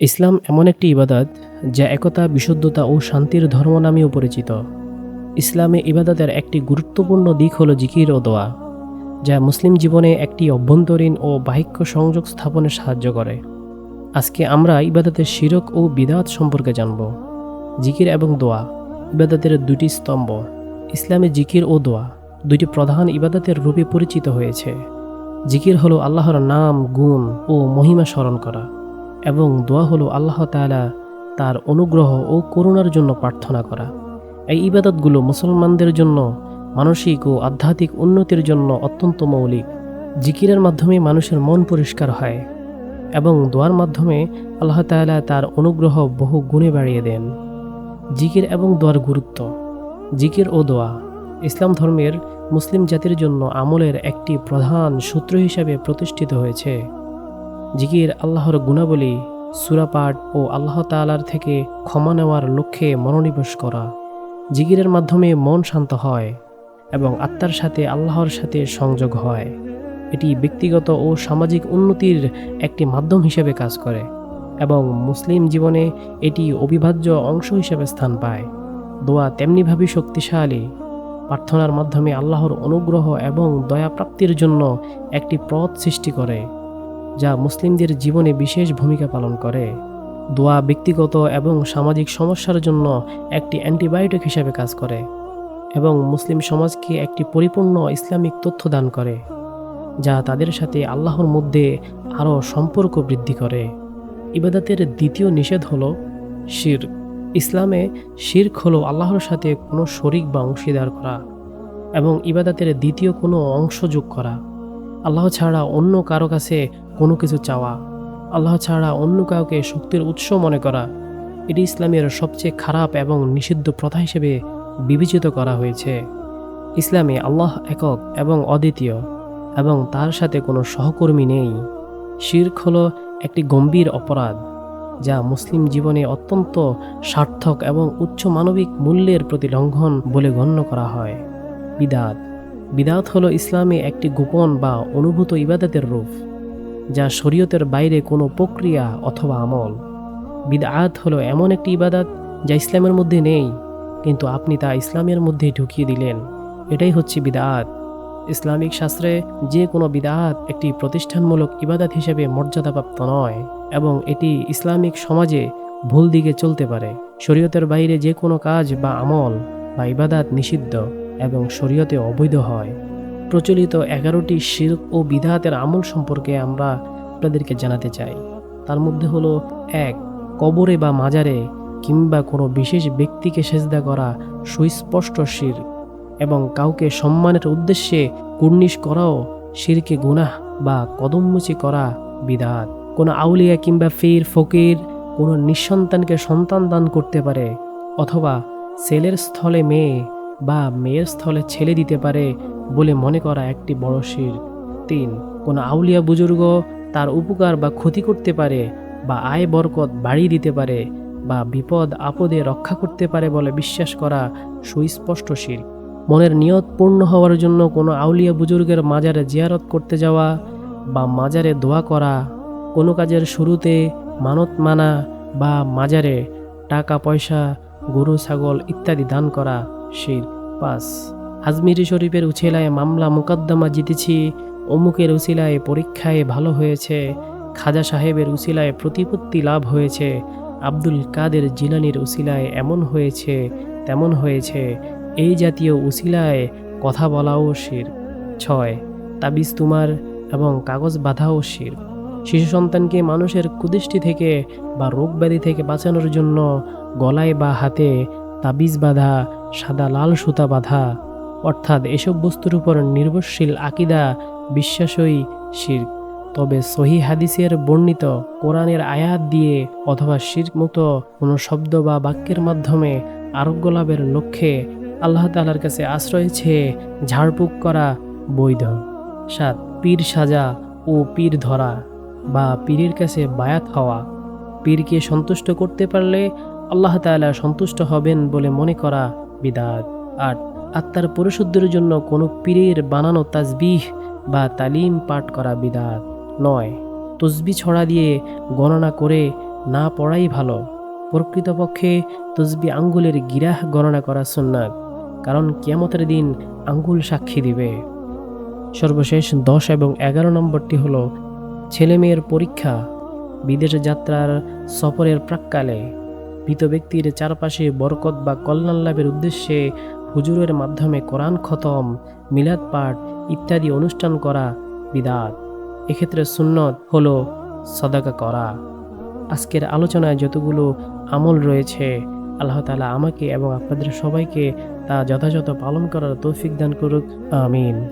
ইসলাম এমন একটি ইবাদত যা একতা, বিশুদ্ধতা ও শান্তির ধর্ম নামেও পরিচিত। ইসলামে ইবাদতের একটি গুরুত্বপূর্ণ দিক হল জিকির ও দোয়া, যা মুসলিম জীবনে একটি অভ্যন্তরীণ ও বাহিক্য সংযোগ স্থাপনে সাহায্য করে। আজকে আমরা ইবাদতের শিরক ও বিদাত সম্পর্কে জানব। জিকির এবং দোয়া ইবাদতের দুটি স্তম্ভ, ইসলামে জিকির ও দোয়া দুটি প্রধান ইবাদতের রূপে পরিচিত হয়েছে। জিকির হলো আল্লাহর নাম, গুণ ও মহিমা স্মরণ করা। এবং দোয়া হলো আল্লাহ তাআলা তার অনুগ্রহ ও করুণার জন্য প্রার্থনা করা। এই ইবাদতগুলো মুসলমানদের জন্য মানসিক ও আধ্যাত্মিক উন্নতির জন্য অত্যন্ত মৌলিক। জিকিরের মাধ্যমে মানুষের মন পরিষ্কার হয় এবং দোয়ার মাধ্যমে আল্লাহ তাআলা তার অনুগ্রহ বহু গুণে বাড়িয়ে দেন। জিকির এবং দোয়ার গুরুত্ব। জিকির ও দোয়া ইসলাম ধর্মের মুসলিম জাতির জন্য আমলের একটি প্রধান সূত্র হিসাবে প্রতিষ্ঠিত হয়েছে। জিকির আল্লাহর গুণাবলী, সুরাপাঠ ও আল্লাহ তাআলার থেকে ক্ষমা নেওয়ার লক্ষ্যে মনোনিবেশ করা। জিকিরের মাধ্যমে মন শান্ত হয় এবং আত্মার সাথে আল্লাহর সাথে সংযোগ হয়। এটি ব্যক্তিগত ও সামাজিক উন্নতির একটি মাধ্যম হিসেবে কাজ করে এবং মুসলিম জীবনে এটি অবিভাজ্য অংশ হিসেবে স্থান পায়। দোয়া তেমনিভাবে শক্তিশালী। প্রার্থনার মাধ্যমে আল্লাহর অনুগ্রহ এবং দয়া প্রাপ্তির জন্য একটি পথ সৃষ্টি করে। যা মুসলিমদের জীবনে বিশেষ ভূমিকা পালন করে। দোয়া ব্যক্তিগত এবং সামাজিক সমস্যার জন্য একটি অ্যান্টিবায়োটিক হিসাবে কাজ করে এবং মুসলিম সমাজকে একটি পরিপূর্ণ ইসলামিক তথ্য দান করে, যা তাদের সাথে আল্লাহর মধ্যে আরও সম্পর্ক বৃদ্ধি করে। ইবাদাতের দ্বিতীয় নিষেধ হলো শির। ইসলামে শির্ক হলো আল্লাহর সাথে কোনো শরিক বা অংশীদার করা এবং ইবাদাতের দ্বিতীয় কোনো অংশ যোগ করা। আল্লাহ ছাড়া অন্য কারও কাছে কোনো কিছু চাওয়া, আল্লাহ ছাড়া অন্য কাউকে শক্তির উৎস মনে করা, এটি ইসলামের সবচেয়ে খারাপ এবং নিষিদ্ধ প্রথা হিসেবে বিবেচিত করা হয়েছে। ইসলামে আল্লাহ একক এবং অদ্বিতীয় এবং তার সাথে কোনো সহকর্মী নেই। শির্ক হলো একটি গম্ভীর অপরাধ, যা মুসলিম জীবনে অত্যন্ত সার্থক এবং উচ্চ মানবিক মূল্যের প্রতি লঙ্ঘন বলে গণ্য করা হয়। বিদাত বিদাত হলো ইসলামে একটি গোপন বা অনুভূত ইবাদতের রূপ, যা শরীয়তের বাইরে কোনো প্রক্রিয়া অথবা আমল। বিদআত হলো এমন একটি ইবাদত যা ইসলামের মধ্যে নেই, কিন্তু আপনি তা ইসলামের মধ্যে ঢুকিয়ে দিলেন। এটাই হচ্ছে বিদআত ইসলামিক শাস্ত্রে যে কোনো বিদাত একটি প্রতিষ্ঠানমূলক ইবাদত হিসেবে মর্যাদাপ্রাপ্ত নয়, এবং এটি ইসলামিক সমাজে ভুল দিকে চলতে পারে। শরীয়তের বাইরে যে কোনো কাজ বা আমল বা ইবাদাত নিষিদ্ধ। এবং শরীয়তে অবৈধ হয়। প্রচলিত এগারোটি শিরক ও বিধাতের আমল সম্পর্কে আমরা আপনাদেরকে জানাতে চাই। তার মধ্যে হলো এক, কবরে বা মাজারে কিংবা কোনো বিশেষ ব্যক্তিকে সেজদা করা সুস্পষ্ট শির এবং কাউকে সম্মানের উদ্দেশ্যে কুর্নিশ করাও শিরকে গুনাহ বা কদমমুচি করা বিধাত। কোনো আউলিয়া কিংবা ফির, ফকির কোনো নিঃসন্তানকে সন্তান দান করতে পারে অথবা ছেলের স্থলে মেয়ে বা মেয়ের স্থলে ছেলে দিতে পারে বলে মনে করা একটি বড় শির। তিন, কোনো আউলিয়া বুজুর্গ তার উপকার বা ক্ষতি করতে পারে বা আয় বরকত বাড়িয়ে দিতে পারে বা বিপদ আপদে রক্ষা করতে পারে বলে বিশ্বাস করা সুস্পষ্ট শির। মনের নিয়ত পূর্ণ হওয়ার জন্য কোনো আউলিয়া বুজুর্গের মাজারে জিয়ারত করতে যাওয়া বা মাজারে দোয়া করা, কোনো কাজের শুরুতে মানত মানা বা মাজারে টাকা পয়সা গরু, ছাগল ইত্যাদি দান করা শির পাঁচ আজমিরি শরীফের উছিলায় মামলা মোকদ্দমা জিতেছি, অমুকের উছিলায় পরীক্ষায় ভালো হয়েছে, খাজা সাহেবের উছিলায় প্রতিপত্তি লাভ হয়েছে, আব্দুল কাদের জিলানির উছিলায় এমন হয়েছে, তেমন হয়েছে, এই জাতীয় উছিলায় কথা বলাও শির। ছয়, তাবিজ তোমার এবং কাগজ বাঁধাও শির। শিশু সন্তানকে মানুষের কুদৃষ্টি থেকে বা রোগ ব্যাধি থেকে বাঁচানোর জন্য গলায় বা হাতে তাবিজ বাঁধা, সাদা লাল সুতা বাঁধা, অর্থাৎ এসব বস্তুর উপর নির্ভরশীল আকিদা, বিশ্বাসই শির তবে সহি হাদিসের বর্ণিত কোরআনের আয়াত দিয়ে অথবা শির মতো কোনো শব্দ বা বাক্যের মাধ্যমে আরোগ্য লাভের লক্ষ্যে আল্লাহ তালার কাছে আশ্রয় চেয়ে ঝাড়ফুঁক করা বৈধ। সাত, পীর সাজা ও পীর ধরা বা পীরের কাছে বায়াত হওয়া। পীরকে সন্তুষ্ট করতে পারলে আল্লাহ তাআলা সন্তুষ্ট হবেন বলে মনে করা বিদাত। আট আত্মার পরিশুদ্ধের জন্য কোনো পীরের বানানো তাজবিহ বা তালিম পাঠ করা বিদাত নয়। তসবি ছড়া দিয়ে গণনা করে না পড়াই ভালো। প্রকৃতপক্ষে তসবি আঙ্গুলের গিরাহ গণনা করা সুন্নাত, কারণ কিয়ামতের দিন আঙ্গুল সাক্ষী দিবে। সর্বশেষ দশ এবং এগারো নম্বরটি হলো ছেলেমেয়ের পরীক্ষা, বিদেশ যাত্রার সফরের প্রাককালে। মৃত ব্যক্তির চারপাশে বরকত বা কল্যাণ লাভের উদ্দেশ্যে হুজুরের মাধ্যমে কোরআন খতম, মিলাদ পাঠ ইত্যাদি অনুষ্ঠান করা বিদাত। এক্ষেত্রে সুন্নত হলো সদাকা করা। আজকের আলোচনায় যতগুলো আমল রয়েছে, আল্লাহ তালা আমাকে এবং আপনাদের সবাইকে তা যথাযথ পালন করার তৌফিক দান করুক, আমিন।